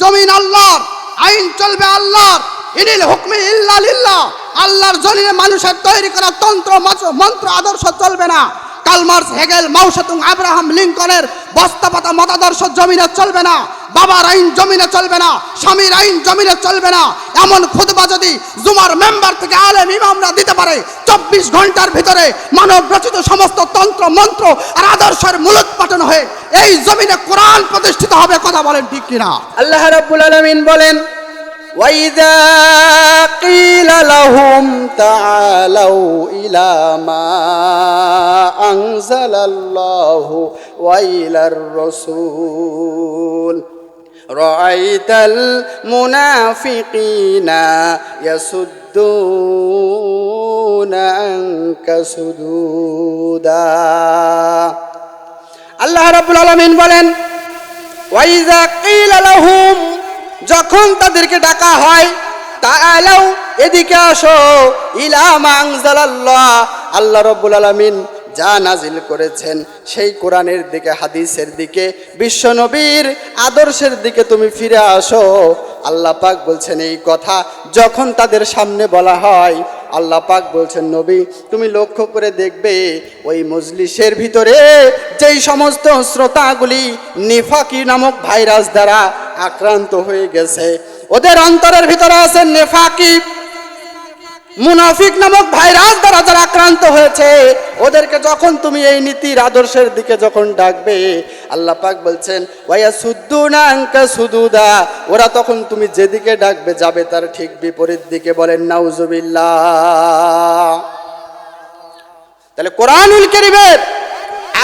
জমিন আল্লাহর, আইন চলবে আল্লাহর, ইনিল হুকমি ইল্লা লিল্লাহ। আল্লাহর জমিনে মানুষের তৈরি করা তন্ত্র মন্ত্র- মন্ত্র, আদর্শ চলবে না। Karl Marx, Hegel, Mao Tse Tung, Abraham লিঙ্কনের বস্তাপাতা মতাদর্শ জমিনে চলবে না। বাবার আইন জমিনে চলবে না স্বামীর আইন জমিনে চলবে না এমন খুদবা যদি জুমার মেম্বার থেকে আলেম ইমামরা দিতে পারে চব্বিশ ঘন্টার ভিতরে মানব রচিত সমস্ত তন্ত্র মন্ত্র আর আদর্শের মূলত পাঠন হয়ে এই জমিনে কোরআন প্রতিষ্ঠিত হবে কথা বলেন ঠিক কিনা আল্লাহ রাব্বুল আলামিন বলেন وَإِذَا قِيلَ لَهُمْ تَعَالَوْا إِلَى مَا أَنزَلَ اللَّهُ وَإِلَى الرَّسُولِ رَأَيْتَ الْمُنَافِقِينَ يَصُدُّونَ عَنكَ صُدُودًا আল্লাহ রাব্বুল আলামিন বলেন ওয়াইজা কিল লাহুম যখন তাদেরকে ডাকা হয় তাআলাউ এদিকে আসো ইলা মানজালাল্লাহ আল্লাহ রাব্বুল আলামিন যা নাজিল করেছেন, সেই কোরআনের দিকে, হাদিসের দিকে বিশ্বনবীর আদর্শের দিকে তুমি ফিরে আসো। আল্লাহ পাক বলছেন এই কথা যখন তাদের সামনে বলা হয়, আল্লাহ পাক বলছেন, নবী, তুমি লক্ষ্য করে দেখবে, ওই মজলিসের ভিতরে যেই সমস্ত শ্রোতাগুলি নিফাকি নামক ভাইরাস দ্বারা আক্রান্ত হয়ে গেছে, ওদের অন্তরের ভিতরে আছে নেফাকি মুনাফিক নামক ভাইরাস দ্বারা যারা আক্রান্ত হয়েছে, ওদেরকে যখন তুমি এই নীতির আদর্শের দিকে যখন ডাকবে, আল্লাহ পাক বলছেন ওয়া সুদ্দুনা আনকা সুদুদা। ওরা তখন তুমি যেদিকে ডাকবে যাবে তার ঠিক বিপরীত দিকে বলেন, নাউজুবিল্লাহ। তাহলে কোরআনুল কারীমের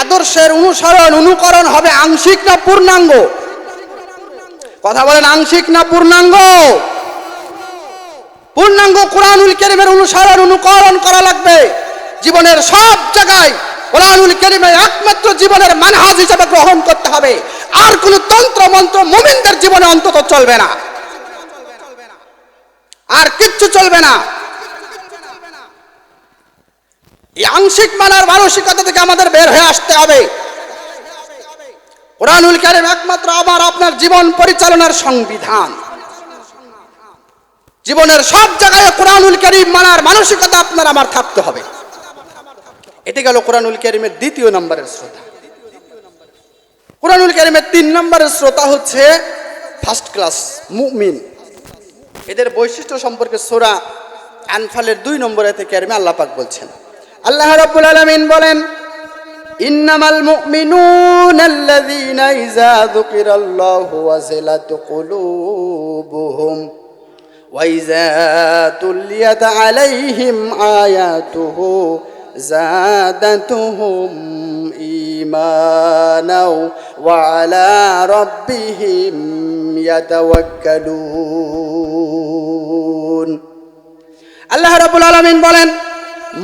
আদর্শের অনুসরণ, অনুকরণ হবে আংশিক না পূর্ণাঙ্গ? কথা বলেন, আংশিক না পূর্ণাঙ্গ? পূর্ণাঙ্গ কোরআনুল কেরিমের অনুসরণ, অনুকরণ করা লাগবে। জীবনের সব জায়গায় কোরআনুল কারীমের একমাত্র জীবনের মানহাজ হিসেবে গ্রহণ করতে হবে। আর কোন তন্ত্র, মন্ত্র মুমিনদের জীবনে অন্তত চলবে না। আর কিচ্ছু চলবে না। আংশিক মানার মানসিকতা থেকে আমাদের বের হয়ে আসতে হবে। কোরআনুল কারীম একমাত্র আমার, আপনার জীবন পরিচালনার সংবিধান। জীবনের সব জায়গায় কোরআনুল করিম মানার মানসিকতা আপনার, আমার থাকতে হবে। এটি গেল কোরআনুল করিমের দ্বিতীয় নম্বরের শ্রোতা। কোরআনুল করিমের তিন নম্বরের শ্রোতা হচ্ছে ফার্স্ট ক্লাস মুমিন। এদের বৈশিষ্ট্য সম্পর্কে সোরা আনফালের দুই নম্বরে থেকে কারিমে আল্লাহ পাক বলছেন, আল্লাহ রাব্বুল আলামিন বলেন, ইন্নামাল মুমিনুনা আল্লাযীনা ইযা যুকিরাল্লাহু ওয়াজিলাত কুলুবুহুম। وإذا تليت عليهم آياته زادتهم إيمانا وعلى ربهم يتوكلون আল্লাহ রাবুল আলমিন বলেন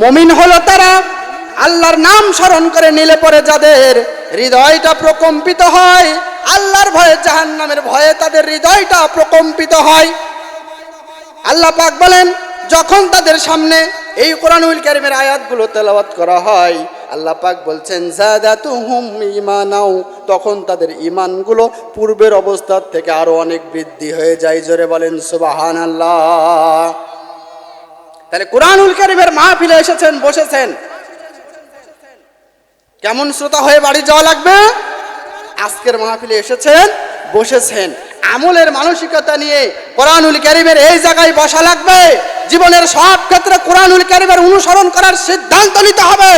মমিন হলো তারা আল্লাহর নাম স্মরণ করে নিলে পরে যাদের হৃদয়টা প্রকম্পিত হয় আল্লাহর ভয়ে জাহান্নামের ভয়ে তাদের হৃদয়টা প্রকম্পিত হয় আল্লাহ পাক বলেন, যখন তাদের সামনে এই কোরআনুল কারিমের আয়াতগুলো তেলাওয়াত করা হয়, আল্লাহ পাক বলছেন জাদাতুহুম ঈমানাও। তখন তাদের ঈমানগুলো পূর্বের অবস্থার থেকে আরও অনেক বৃদ্ধি হয়ে যায়। জোরে বলেন, সুবহানাল্লাহ। তাহলে কোরআনুল কারিমের মাহফিলে এসেছেন, বসেছেন। কেমন শ্রোতা হয়ে বাড়ি যাওয়া লাগবে? আজকের মাহফিলে এসেছেন, বসেছেন। আমলের মানসিকতা নিয়ে কোরআনুল কারিমের এই জায়গায় বসা লাগবে। জীবনের সব ক্ষেত্রে কোরআনুল কারিমের অনুসরণ করার সিদ্ধান্ত নিতে হবে।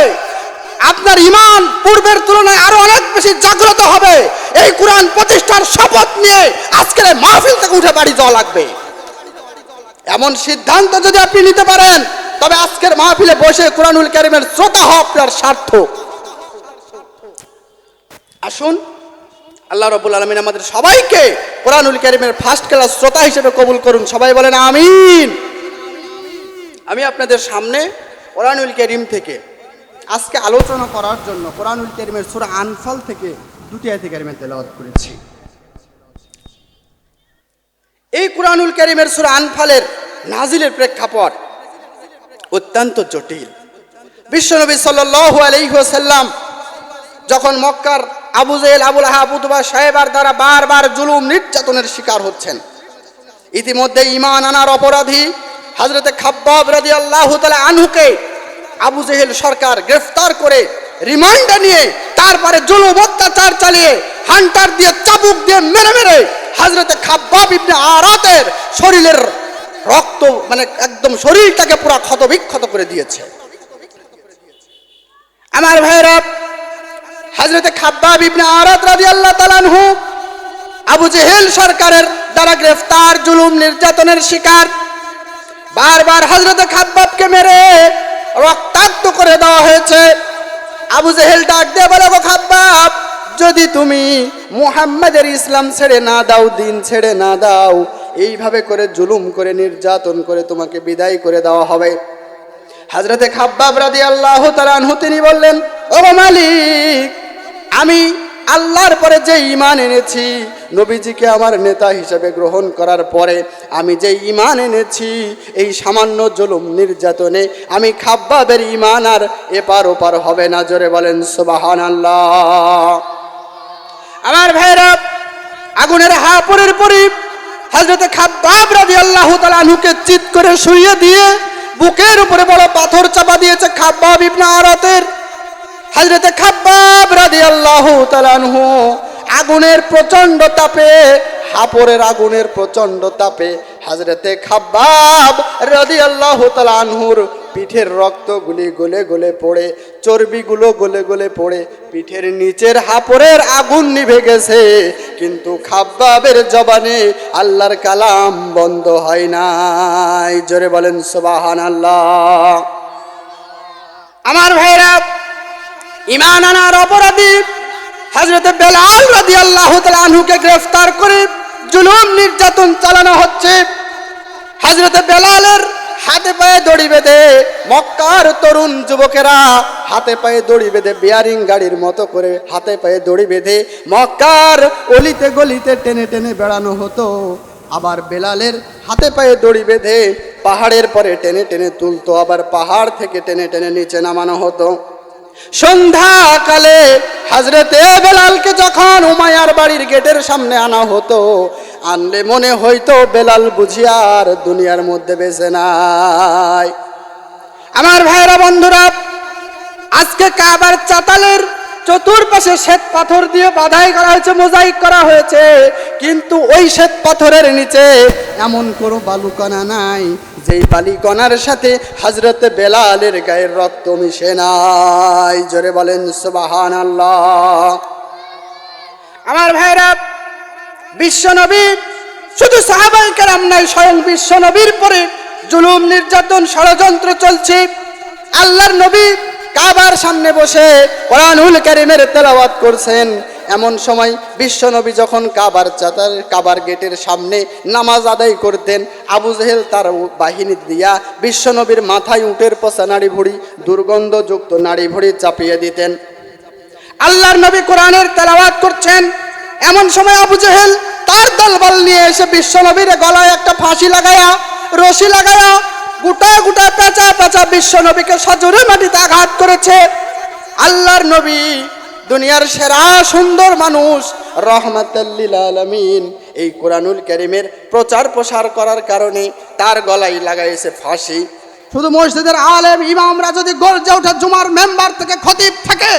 আপনার ইমান পূর্বের তুলনায় আরও অনেক বেশি জাগ্রত হবে। এই কোরআন প্রতিষ্ঠার শপথ নিয়ে আজকের মাহফিল থেকে উঠে বাড়ি যাওয়া লাগবে। এমন সিদ্ধান্ত যদি আপনি নিতে পারেন, তবে আজকের মাহফিলে বসে কোরআনুল কারিমের শ্রোতা হওয়া আপনার সার্থক। আসুন। আল্লাহ রবুল আলমিন আমাদের সবাইকে কোরআনুল কারিমের ফার্স্ট ক্লাস শ্রোতা হিসেবে কবুল করুন। সবাই বলেন আমিন। আমি আপনাদের সামনে কোরআনুল কারিম থেকে আজকে আলোচনা করার জন্য কোরআনুল কারিমের সুরা আনফাল থেকে দুটি আয়তে কারিমের তেলাওয়াত করেছি। এই কোরআনুল কারিমের সুরা আনফালের নাজিলের প্রেক্ষাপট অত্যন্ত জটিল। বিশ্বনবী সাল্লাল্লাহু আলাইহি ওয়াসাল্লাম যখন মক্কার আবু জেল আবুল আহাবুতবা সাহেবার দ্বারা বারবার জুলুম নির্যাতনের শিকার হচ্ছেন। ইতিমধ্যে ইমান আনার অপরাধী হজরতে খাব্বাব রাজি আল্লাহ আনহুকে আবু জেহেল সরকার গ্রেফতার করে রিমান্ডে নিয়ে তারপরে জুলুম অত্যাচার চালিয়ে হান্টার দিয়ে চাবুক দিয়ে মেরে মেরে হজরতে খাব্বাব ইবনে আরাতের শরীরের রক্ত মানে একদম শরীরটাকে পুরো ক্ষতবিক্ষত করে দিয়েছে। আমার ভাইরা হজরতে খাব্বাব ইবনে আল্লাহ তালানহু আবু জেহেল সরকারের দ্বারা গ্রেফতার, জুলুম, নির্যাতনের শিকার। বারবার হজরত খাব্বাবকে মেরে রক্তাক্ত করে দেওয়া হয়েছে। আবু জেহেল ডাক দিয়ে বলে, গো খাব্বাব, যদি তুমি মুহাম্মাদের ইসলাম ছেড়ে না দাও, দিন ছেড়ে না দাও, এইভাবে করে জুলুম করে, নির্যাতন করে তোমাকে বিদায় করে দেওয়া হবে। হাজরতে খাব্বাব রাদি আল্লাহ তালানহু তিনি বললেন, ও মালিক আমি আল্লাহর পরে যে ইমান এনেছি, নবীজিকে আমার নেতা হিসেবে গ্রহণ করার পরে আমি যে ইমান এনেছি, এই সামান্য জুলুম নির্যাতনে আমি খাব্বাবের ইমান আর এপার ওপার হবে না, জোরে বলেন সুবাহান আল্লাহ আমার ভাইরা আগুনের হাপুরের পরে হজরতে খাব্বাব রাজি আল্লাহ তালানুকে চিত করে শুইয়ে দিয়ে বুকের উপরে বড় পাথর চাপা দিয়েছে খাব্বাব ইবনা আরাতের। হজরতে খাব্বাব রাজি আল্লাহ তালানহু আগুনের প্রচণ্ড তাপে, হাপরের আগুনের প্রচণ্ড তাপে হজরতে খাব্বাব রাজি আল্লাহ তালানহুর পিঠের রক্তগুলি গলে গলে পড়ে, চর্বিগুলো গলে গলে পড়ে, পিঠের নিচের হাপরের আগুন নিভে গেছে। কিন্তু খাব্বাবের জবানে আল্লাহর কালাম বন্ধ হয় নাই। জোরে বলেন সুবাহান আল্লাহ আমার ভাইরা ইমান আনার অপরাধী হজরত বেলাল রাদি আল্লাহ আনহুকে গ্রেফতার করে জুলুম নির্যাতন চালানো হচ্ছে। হজরত বেলালের হাতে পায়ে দড়ি বেঁধে মক্কার তরুণ যুবকেরা হাতে পায়ে দড়ি বেঁধে বিয়ারিং গাড়ির মতো করে হাতে পায়ে দড়ি বেঁধে মক্কার অলিতে গলিতে টেনে টেনে বেড়ানো হতো। আবার বেলালের হাতে পায়ে দড়ি বেঁধে পাহাড়ের পরে টেনে টেনে তুলতো, আবার পাহাড় থেকে টেনে টেনে নিচে নামানো হতো। সন্ধ্যাকালে হাজরেতে বেলালকে যখন উমায়ার বাড়ির গেটের সামনে আনা হতো, আনলে মনে হইতো বেলাল বুঝিয়ার দুনিয়ার মধ্যে বেঁচে নাই। আমার ভাইরা বন্ধুরা, আজকে কাবার চাতালের চতুর্পাশে শ্বেত পাথর দিয়ে বাধাই করা হয়েছে, মোজাইক করা হয়েছে। কিন্তু ওই শ্বেত পাথরের নিচে এমন কোনো বালুকণা নাই, যেই বালিকণার সাথে হজরত বেলালের গায়ের রক্ত মিশে নাই। জোরে বলেন সুবাহান আল্লাহ আমার ভাইরা বিশ্বনবী শুধু সাহাবাই কেরাম নাই, স্বয়ং বিশ্বনবীর পরে জুলুম, নির্যাতন, ষড়যন্ত্র চলছে। আল্লাহর নবী কাবার সামনে বসে কোরআনুল কারিমের তেলাওয়াত করছেন। এমন সময় বিশ্বনবী যখন কাবার চাতার কাবার গেটের সামনে নামাজ আদায় করতেন, আবু জেহেল তার বাহিনী দিয়া বিশ্বনবীর মাথায় উটের পচা নাড়ি ভুড়ি, দুর্গন্ধযুক্ত নাড়ি ভুড়ি চাপিয়ে দিতেন। আল্লাহর নবী কোরআনের তেলাওয়াত করছেন। এমন সময় আবু জেহেল তার দলবল নিয়ে এসে বিশ্বনবীর গলায় একটা ফাঁসি লাগায়া, রশি লাগায়া গোটা গোটা পেঁচা পেঁচা বিশ্ব নবীকে সজোরে মাটিতে আঘাত করেছে। আল্লাহর নবী, দুনিয়ার সেরা সুন্দর মানুষ রহমাতাল্লিল আলমিন। এই কোরআনুল করিমের প্রচার প্রসার করার কারণে তার গলায় লাগাইছে ফাঁসি। শুধু মসজিদের আলেম, ইমামরা যদি গর্জে ওঠে, জুমার মেম্বার থেকে খতিব থাকে।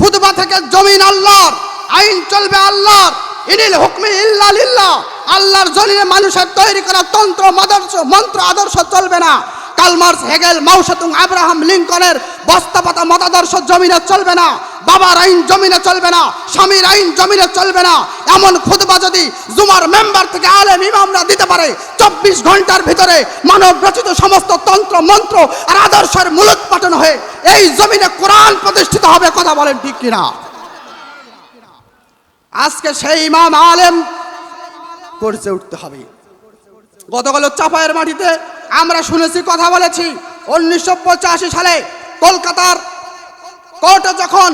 খুতবা থেকে জমিন আল্লাহর, আইন চলবে আল্লাহর। ইনিল হুকমি ইল্লা লিল্লাহ আল্লাহর জলিলে মানুষের তৈরি করা তন্ত্র, মদর্শ, মন্ত্র, আদর্শ চলবে না। Karl Marx Hegel Mao Tse Tung Abraham লিঙ্কনের বস্তাপাতা মতাদর্শ জমিনে চলবে না। বাবার আইন জমিনে চলবে না। স্বামীর আইন জমিনে চলবে না। এমন খুতবা যদি জুমার মেম্বার থেকে আলেম ইমামরা দিতে পারে, চব্বিশ ঘণ্টার ভিতরে মানব রচিত সমস্ত তন্ত্র, মন্ত্র আর আদর্শের মূলোৎপাটন হয়ে এই জমিনে কোরআন প্রতিষ্ঠিত হবে, কথা বলেন ঠিক কিনা? আজকে সেই ইমাম আলেম করছে উঠতে হবে। গতকাল চাপায়ের মাটিতে আমরা শুনেছি, কথা বলেছি। উনিশশো পঁচাশি সালে কলকাতার কোর্টে যখন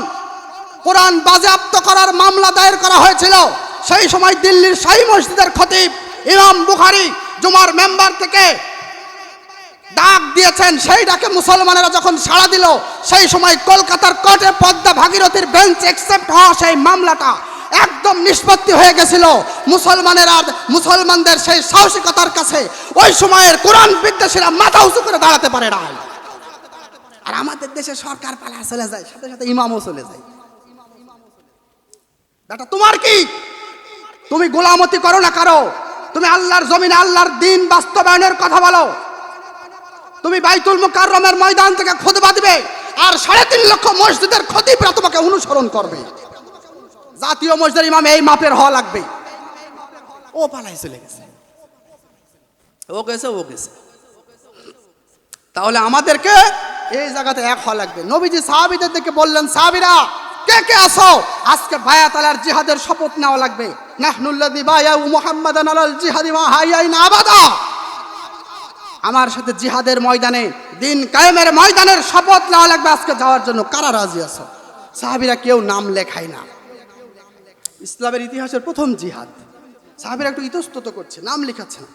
কোরআন বাজেয়াপ্ত করার মামলা দায়ের করা হয়েছিল, সেই সময় দিল্লির শাহী মসজিদের খতিব ইমাম বুখারি জুমার মেম্বার থেকে ডাক দিয়েছেন সেই ডাকে মুসলমানেরা যখন সাড়া দিল, সেই সময় কলকাতার কোর্টে পদ্মা ভাগীরথীর বেঞ্চ একসেপ্ট হওয়া সেই মামলাটা একদম নিষ্পত্তি হয়ে গেছিল। মুসলমানের আর মুসলমানদের সেই সাহসিকতার কাছে ওই সময়ের কোরআন বিদ্বেষীরা মাথা উঁচু করে দাঁড়াতে পারে না আর আমাদের দেশে সরকার পালা চলে যায়, সাথে সাথে ইমামও চলে যায়। বেটা, তোমার কি? তুমি গোলামতি করো না কারও? তুমি আল্লাহর জমিনে আল্লাহর দিন বাস্তবায়নের কথা বলো। তুমি বাইতুল মুকাররমের ময়দান থেকে খুতবা দিবে, আর সাড়ে তিন লক্ষ মসজিদের খতিবরা তোমাকে অনুসরণ করবে। জাতীয় মসজিদের ইমাম এই মাপের হওয়া লাগবে। ও পালাই চলে গেছে। ও গেছে ও গেছে। তাহলে আমাদেরকে এই জায়গাতে এক হওয়া লাগবে। নবীজি সাহাবিদের দিকে বললেন, সাহাবিরা, কে কে আসো আজকে বায়াতালার জিহাদের শপথ নেওয়া লাগবে। নাহনুল্লাদি বায়াউ মুহাম্মাদান আলাল জিহাদি মা হাইয়াইন আবাদা। আমার সাথে জিহাদের ময়দানে, দিন কায়েমের ময়দানের শপথ নেওয়া লাগবে আজকে যাওয়ার জন্য। কারা রাজি আছো? সাহাবিরা কেউ নাম লেখায় না। ইসলামের ইতিহাসের প্রথম জিহাদ। সাহাবিরা একটু ইতস্তত করছে, নাম লেখাচ্ছে না।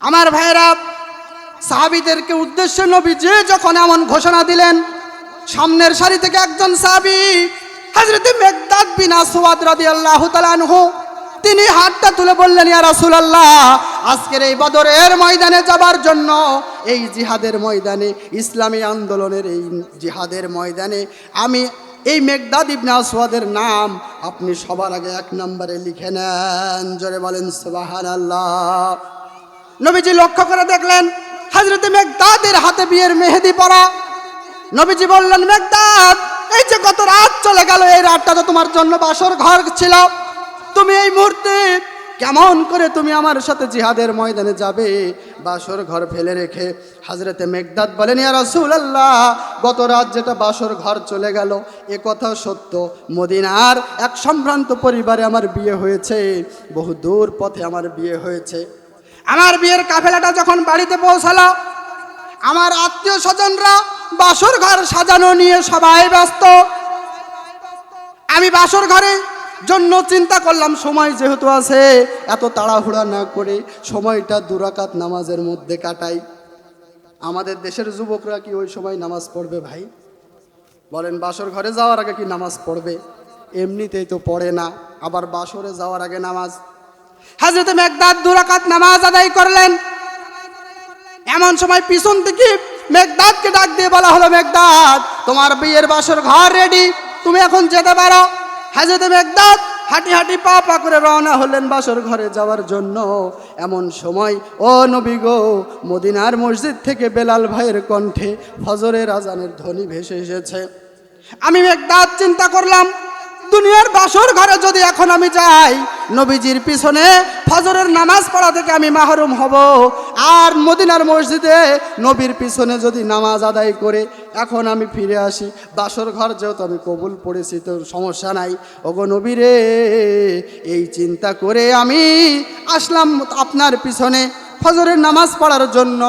আমার ভাইয়েরা, সাহাবিদেরকে উদ্দেশ্যে নবী যে যখন এমন ঘোষণা দিলেন, সামনের সারি থেকে একজন সাহাবি, হযরত মেঘদাদ বিন আসওয়াদ রাদিয়াল্লাহু তাআলা আনহু, তিনি হাতটা তুলে বললেন, ইয়া রাসূলুল্লাহ, আজকের এই বদরের ময়দানে যাবার জন্য, এই জিহাদের ময়দানে, ইসলামী আন্দোলনের এই জিহাদের ময়দানে, আমি এই মেঘদাদ ইবনে আসওয়াদের নাম আপনি সবার আগে এক নম্বরে লিখে নেন। জোরে বলেন, সুবহানাল্লাহ। নবীজি লক্ষ্য করে দেখলেন হাজরতে মেঘদাদের হাতে বিয়ের মেহেদি পরা। নবীজি বললেন, মেঘদাদ, এই যে কত রাত চলে গেল, এই রাতটা তো তোমার জন্য বাসর ঘর ছিল। তুমি এই মুহূর্তে কেমন করে তুমি আমার সাথে জিহাদের ময়দানে যাবে? বাসর ঘর ফেলে রেখে হাজরতে মেঘদাদ বলেন, ইয়া রাসূলুল্লাহ, গত রাত যেটা বাসর ঘর চলে গেল, এ কথা সত্য। মদিনার এক সম্ভ্রান্ত পরিবারে আমার বিয়ে হয়েছে, বহু দূর পথে আমার বিয়ে হয়েছে। আমার বিয়ের কাফেলাটা যখন বাড়িতে পৌঁছালো, আমার আত্মীয় স্বজনরা বাসর ঘর সাজানো নিয়ে সবাই ব্যস্ত। আমি বাসর ঘরে জন্য চিন্তা করলাম, সময় যেহেতু আছে, এত তাড়াহুড়া না করে সময়টা দুরাকাত নামাজের মধ্যে কাটাই। আমাদের দেশের যুবকরা কি ওই সময় নামাজ পড়বে ভাই? বলেন, বাসর ঘরে যাওয়ার আগে কি নামাজ পড়বে? এমনিতেই তো পড়ে না, আবার বাসরে যাওয়ার আগে নামাজ। হাজরত মেঘদাদ দুরাকাত নামাজ আদায় করলেন। এমন সময় পিছন থেকে মেঘদাদকে ডাক দিয়ে বলা হলো মেঘদাদ তোমার বিয়ের বাসর ঘর রেডি তুমি এখন যেতে পারো। হাজরত মেঘদাদ হাঁটি হাঁটি পা পা করে রওনা হলেন বাসর ঘরে যাওয়ার জন্য। এমন সময়, ও নবী গো, মদিনার মসজিদ থেকে বেলাল ভাইয়ের কণ্ঠে ফজরের আজানের ধ্বনি ভেসে এসেছে। আমি মেঘদাদ চিন্তা করলাম দুনিয়ার বাসর ঘরে যদি এখন আমি যাই, নবীজির পিছনে ফজরের নামাজ পড়া থেকে আমি মাহরুম হব। আর মদিনার মসজিদে নবীর পিছনে যদি নামাজ আদায় করে, এখন আমি ফিরে আসি। বাসর ঘর যেহেতু আমি কবুল পড়েছি, তো সমস্যা নাই। ওগো নবী রে এই চিন্তা করে আমি আসলাম আপনার পিছনে। ফজরের নামাজ পড়ার জন্য।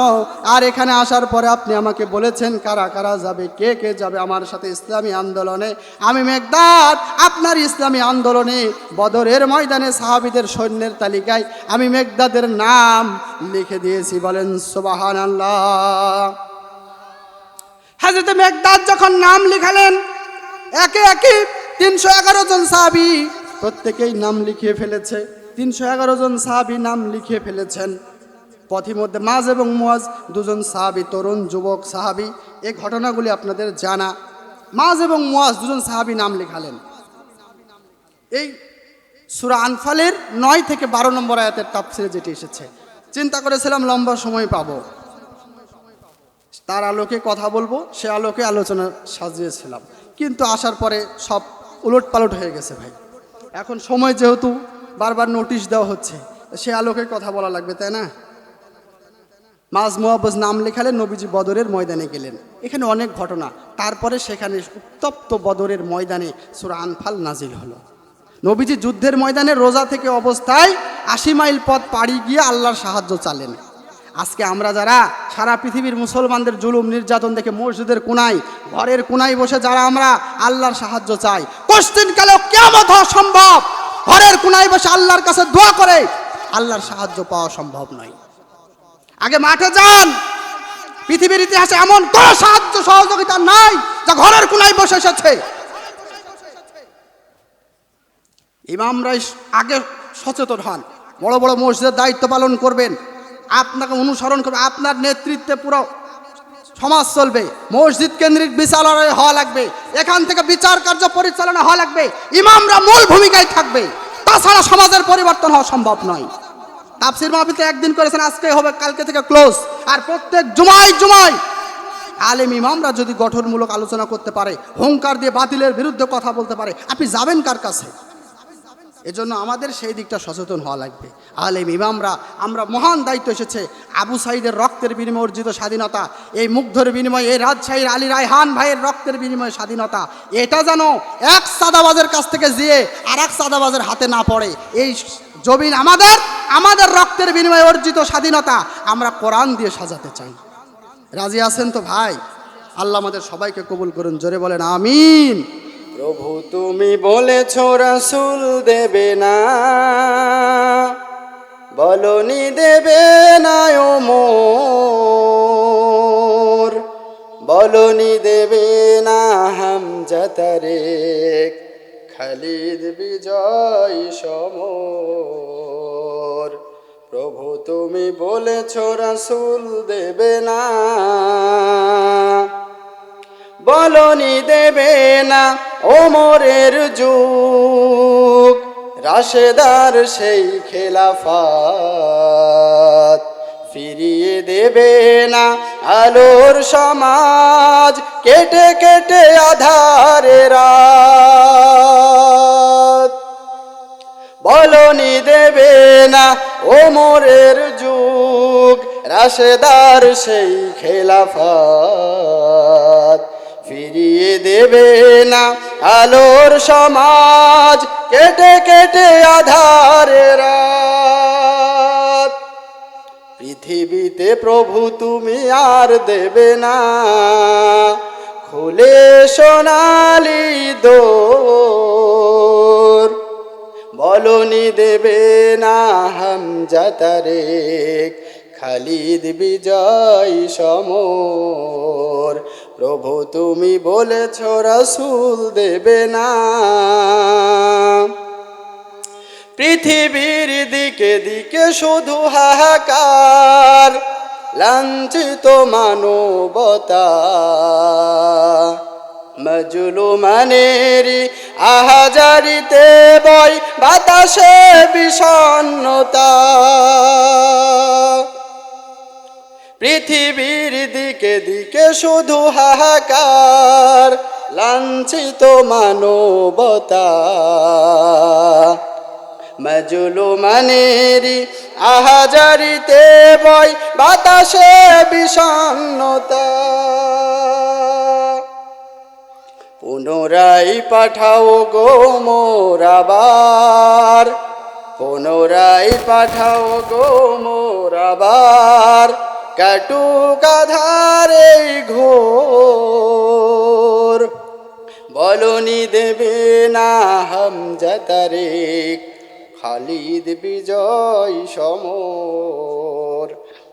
আর এখানে আসার পরে আপনি আমাকে বলেছেন, কারা কারা যাবে, কে কে যাবে আমার সাথে ইসলামী আন্দোলনে? আমি মেঘদাদ, আপনার ইসলামী আন্দোলনে বদরের ময়দানে সাহাবিদের সৈন্যের তালিকায় আমি মেঘদাদের নাম লিখে দিয়েছি। বলেন সুবাহান আল্লাহ হাজরত মেঘদাদ যখন নাম লিখালেন, একে একে তিনশো এগারো জন সাহাবি প্রত্যেকেই নাম লিখিয়ে ফেলেছে। তিনশো এগারো জন সাহাবি নাম লিখিয়ে ফেলেছেন। পথিমধ্যে মাজ এবং মুয়াজ, দুজন সাহাবি, তরুণ, যুবক, সাহাবি, এই ঘটনাগুলি আপনাদের জানা। মাজ এবং মুয়াজ দুজন সাহাবি নাম লেখালেন। এই সুরা আনফালের নয় থেকে বারো নম্বর আয়াতের তাফসিরে যেটি এসেছে। চিন্তা করেছিলাম লম্বা সময় পাবো। তার আলোকে কথা বলব, সে আলোকে আলোচনা সাজিয়েছিলাম। কিন্তু আসার পরে সব উলট পালট হয়ে গেছে ভাই। এখন সময় যেহেতু বারবার নোটিশ দেওয়া হচ্ছে, সে আলোকে কথা বলা লাগবে, তাই না? মাজ মোয়াব্বজ নাম লেখালেন নবীজি বদরের ময়দানে গেলেন। এখানে অনেক ঘটনা। তারপরে সেখানে উত্তপ্ত বদরের ময়দানে সুরা আনফাল নাজিল হলো। নবীজি যুদ্ধের ময়দানে রোজা থেকে অবস্থায় আশি মাইল পথ পাড়ি গিয়ে আল্লাহর সাহায্য চালেন। আজকে আমরা যারা সারা পৃথিবীর মুসলমানদের জুলুম নির্যাতন দেখে মসজিদের কোনায়, ঘরের কোনায় বসে যারা আমরা আল্লাহর সাহায্য চাই, কোশ্চিন কালে কেমন হওয়া সম্ভব? ঘরের কোনায় বসে আল্লাহর কাছে দোয়া করে, আল্লাহর সাহায্য পাওয়া সম্ভব নয়। আগে মাঠে যান। পৃথিবীর ইতিহাসে এমন কোনো সাহায্য, সহযোগিতা নাই যা ঘরের কোনায় বসে এসেছে। ইমামরাই আগে সচেতন হন। বড় বড় মসজিদের দায়িত্ব পালন করবেন। আপনাকে অনুসরণ করবে আপনার নেতৃত্বে পুরো সমাজ চলবে। মসজিদ কেন্দ্রিক বিচারালয় হওয়া লাগবে। এখান থেকে বিচার কার্য পরিচালনা হওয়া লাগবে। ইমামরা মূল ভূমিকায় থাকবে। তাছাড়া সমাজের পরিবর্তন হওয়া সম্ভব নয়। তাপসির মাহফিলতে একদিন করেছেন, আজকে হবে, কালকে থেকে ক্লোজ আর প্রত্যেক জুমাই জুমাই আলেম ইমামরা যদি গঠনমূলক আলোচনা করতে পারে, হুঙ্কার দিয়ে বাতিলের বিরুদ্ধে কথা বলতে পারে, আপনি যাবেন কার কাছে? এজন্য আমাদের সেই দিকটা সচেতন হওয়া লাগবে। আলেম ইমামরা, আমরা মহান দায়িত্ব এসেছে, আবু সাইদের রক্তের বিনিময়ে অর্জিত স্বাধীনতা, এই মুগ্ধর বিনিময়ে, এই রাজশাহীর আলী রায়হান ভাইয়ের রক্তের বিনিময়ে স্বাধীনতা, এটা যেন এক সাদাবাজের কাছ থেকে যেয়ে আর এক সাদাবাজের হাতে না পড়ে, এই জমিন আমাদের আমাদের রক্তের বিনিময়ে অর্জিত স্বাধীনতা আমরা কোরআন দিয়ে সাজাতে চাই। রাজি আছেন তো ভাই? আল্লাহ আমাদের সবাইকে কবুল করুন, জোরে বলেন আমিন। প্রভু, তুমি বলেছ রাসুল দেবে না, বলনি দেবে না ও মোর, বলনি দেবে না হামজাতারে খালিদ বিজয় সমর। তুমি বলেছ রাসুল দেবে না। বলনি দেবে না ওমরের যুগ। রাশেদার সেই খেলাফাত ফিরিয়ে দেবে না আলোর সমাজ। কেটে কেটে আধারে রাত। বলনি দেবে না ওমরের যুগ, রাশেদার সেই খেলাফাত। ফিরিয়ে দেবে না আলোর সমাজ, কেটে কেটে আধারে রাত। পৃথিবীতে প্রভু তুমি আর দেবে না, খুলে সোনালি দোর। বলনি দেবে না হামজাতারে খালিদ বিজয় সমর। প্রভু তুমি বলেছ, রসুল দেবে না। পৃথিবীর দিকে দিকে শুধু হাহাকার, লাঞ্ছিত মানবতা। মজুলু মানেরি আহাজারিতে বই বাতাসে বিষণ্ণতা। পৃথিবীর দিকে দিকে শুধু হাহাকার, লাঞ্ছিত মানবতা। মজুলু মানেরি আহাজারিতে বই বাতাসে বিষণ্ণতা। পুনরাই পাঠাও গো মোরাবার পুনরাই পাঠাও গো মোরাবার কাটু কাধারে ঘোর। বলনি দেবে না হামজাতারে খালিদ বিজয় সমর।